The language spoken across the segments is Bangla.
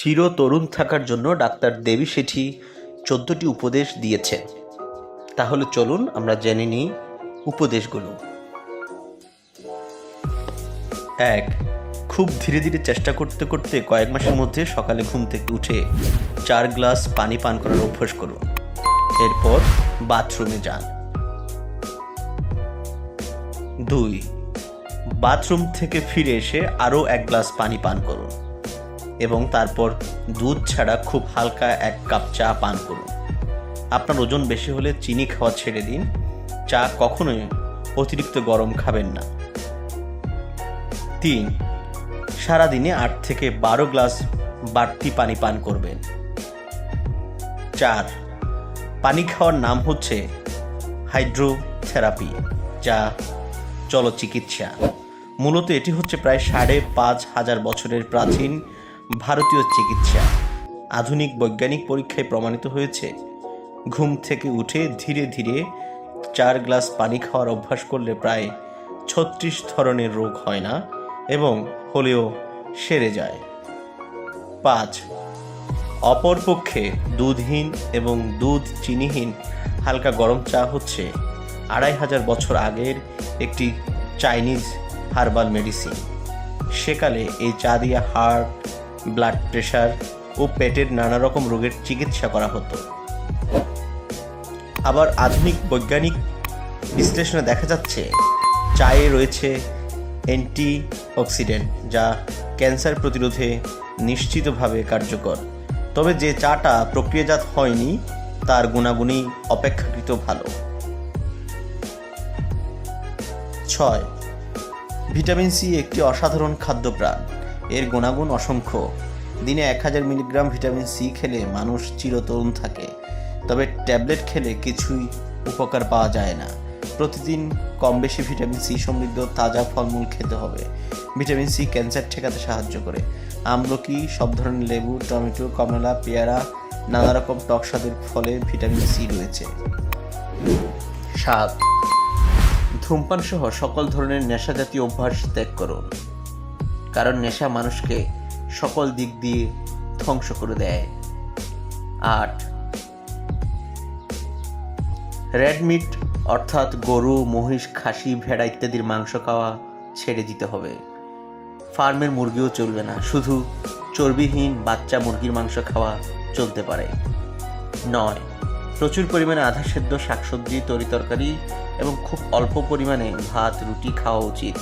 চিরতরুণ থাকার জন্য ডাক্তার দেবী শেঠি চোদ্দটি উপদেশ দিয়েছেন। তাহলে চলুন আমরা জেনে নিই উপদেশগুলো। এক, খুব ধীরে ধীরে চেষ্টা করতে করতে কয়েক মাসের মধ্যে সকালে ঘুম থেকে উঠে চার গ্লাস পানি পান করার অভ্যাস করুন। এরপর বাথরুমে যান। দুই, বাথরুম থেকে ফিরে এসে আরও এক গ্লাস পানি পান করুন। এবং তারপর দুধ ছাড়া খুব হালকা এক কাপ চা পান করুন। আপনার ওজন বেশি হলে চিনি খাওয়া ছেড়ে দিন। চা কখনোই অতিরিক্ত গরম খাবেন না। তিন, সারাদিনে আট থেকে বারো গ্লাস বাড়তি পানি পান করবেন। চার, পানি খাওয়ার নাম হচ্ছে হাইড্রোথেরাপি, যা চলচিকিৎসা। মূলত এটি হচ্ছে প্রায় সাড়ে পাঁচ হাজার বছরের প্রাচীন ভারতীয় চিকিৎসা। আধুনিক বৈজ্ঞানিক পরীক্ষায় প্রমাণিত হয়েছে, ঘুম থেকে উঠে ধীরে ধীরে চার গ্লাস পানি খাওয়ার অভ্যাস করলে প্রায় ছত্রিশ ধরনের রোগ হয় না এবং হলেও সেরে যায়। পাঁচ, অপরপক্ষে দুধহীন এবং দুধ চিনিহীন হালকা গরম চা হচ্ছে আড়াই হাজার বছর আগের একটি চাইনিজ হার্বাল মেডিসিন। সেকালে এই চা দিয়ে হার্ট ব্লাড প্রেশার ও পেটের নানা রকম রোগের চিকিৎসা করা হতো। আবার আধুনিক বৈজ্ঞানিক বিশ্লেষণে দেখা যাচ্ছে, চায়ে রয়েছে অ্যান্টি অক্সিডেন্ট যা ক্যান্সার প্রতিরোধে নিশ্চিতভাবে কার্যকর। তবে যে চাটা প্রক্রিয়াজাত হয়নি, তার গুণাগুণই অপেক্ষাকৃত ভালো। ছয়, ভিটামিন সি একটি অসাধারণ খাদ্যপ্রাণ। এর গুণাগুণ অসংখ্য। দিনে এক হাজার মিলিগ্রাম ভিটামিন সি খেলে মানুষ চিরতরুণ থাকে। তবে ট্যাবলেট খেলে কিছুই উপকার পাওয়া যায় না। প্রতিদিন কম বেশি ভিটামিন সি সমৃদ্ধ তাজা ফলমূল খেতে হবে। ভিটামিন সি ক্যান্সার ঠেকাতে সাহায্য করে। আমলকি, সব ধরনের লেবু, টমেটো, কমলা, পেয়ারা, নানা রকম টক স্বাদের ফলে ভিটামিন সি রয়েছে। সাত। ধূমপান সহ সকল ধরনের নেশা জাতীয় অভ্যাস ত্যাগ করুন। কারণ নেশা মানুষকে সকল দিক দিয়ে ধ্বংস করে দেয়। আট। রেড মিট, অর্থাৎ গরু, মহিষ, খাসি, ভেড়া ইত্যাদির মাংস খাওয়া ছেড়ে দিতে হবে। ফার্মের মুরগিও চলবে না, শুধু চর্বিহীন বাচ্চা মুরগির মাংস খাওয়া চলতে পারে। নয়। প্রচুর পরিমাণে আধা সেদ্ধ শাকসবজি, তরি তরকারি এবং খুব অল্প পরিমাণে ভাত, রুটি খাওয়া উচিত।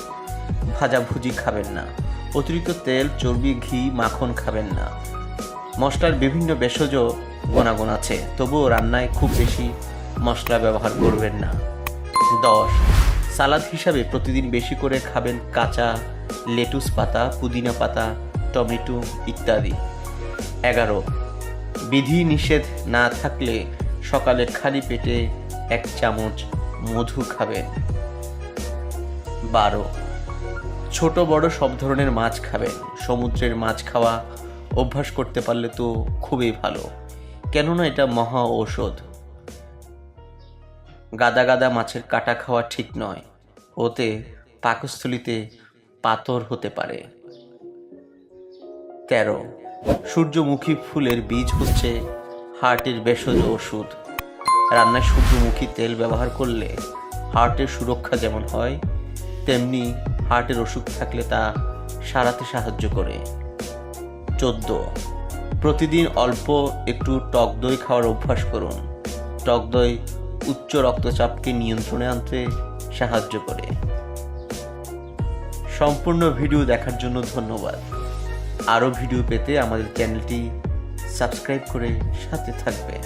ভাজাভুজি খাবেন না। অতিরিক্ত তেল, চর্বি, ঘি, মাখন খাবেন না। মশলার বিভিন্ন ভেষজ গুণাগুণ আছে, তবুও রান্নায় খুব বেশি মশলা ব্যবহার করবেন না। দশ, সালাদ হিসাবে প্রতিদিন বেশি করে খাবেন কাঁচা লেটুস পাতা, পুদিনা পাতা, টমেটো ইত্যাদি। এগারো, বিধি নিষেধ না থাকলে সকালে খালি পেটে এক চামচ মধু খাবেন। বারো ছোট বড় সব ধরনের মাছ খাবেন সমুদ্রের মাছ খাওয়া অভ্যাস করতে পারলে তো খুবই ভালো। কেননা এটা মহা ঔষধ। গাদা গাদা মাছের কাটা খাওয়া ঠিক নয়। ওতে পাকস্থলিতে পাথর হতে পারে। তেরো, সূর্যমুখী ফুলের বীজ হচ্ছে হার্টের ভেষজ ওষুধ। রান্নায় সূর্যমুখী তেল ব্যবহার করলে হার্টের সুরক্ষা যেমন হয়, তেমনি হার্টের অসুখ থাকলে তা সারাতে সাহায্য করে। চোদ্দ। প্রতিদিন অল্প একটু টক দই খাওয়ার অভ্যাস করুন। টক দই উচ্চ রক্তচাপকে নিয়ন্ত্রণে আনতে সাহায্য করে। সম্পূর্ণ ভিডিও দেখার জন্য ধন্যবাদ। আরও ভিডিও পেতে আমাদের চ্যানেলটি সাবস্ক্রাইব করে সাথে থাকবেন